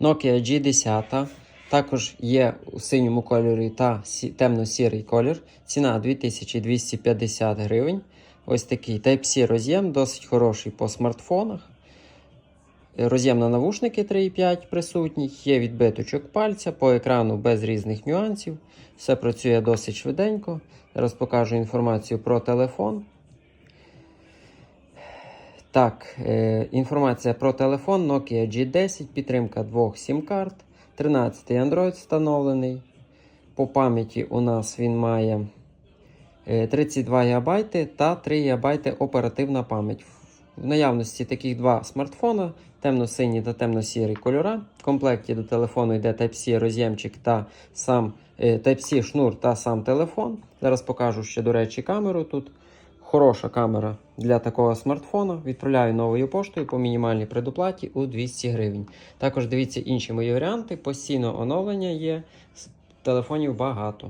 Nokia G10. Також є у синьому кольорі та темно-сірий колір. Ціна 2250 гривень. Ось такий Type-C роз'єм, досить хороший по смартфонах. Роз'єм на навушники 3.5 присутній, є відбиточок пальця по екрану без різних нюансів. Все працює досить швиденько. Зараз покажу інформацію про телефон. Так, е, інформація про телефон Nokia G10, підтримка двох SIM-карт, 13-й Android встановлений. По пам'яті у нас він має е, 32 ГБ та 3 ГБ оперативна пам'ять. В наявності таких два смартфона, темно-синій та темно-сірий кольора. В комплекті до телефону йде Type-C роз'ємчик та сам е, Type-C шнур та сам телефон. Зараз покажу ще, до речі, камеру тут. Хороша камера для такого смартфона. Відправляю новою поштою по мінімальній предоплаті у 200 гривень. Також дивіться інші мої варіанти. Постійно оновлення є. Телефонів багато.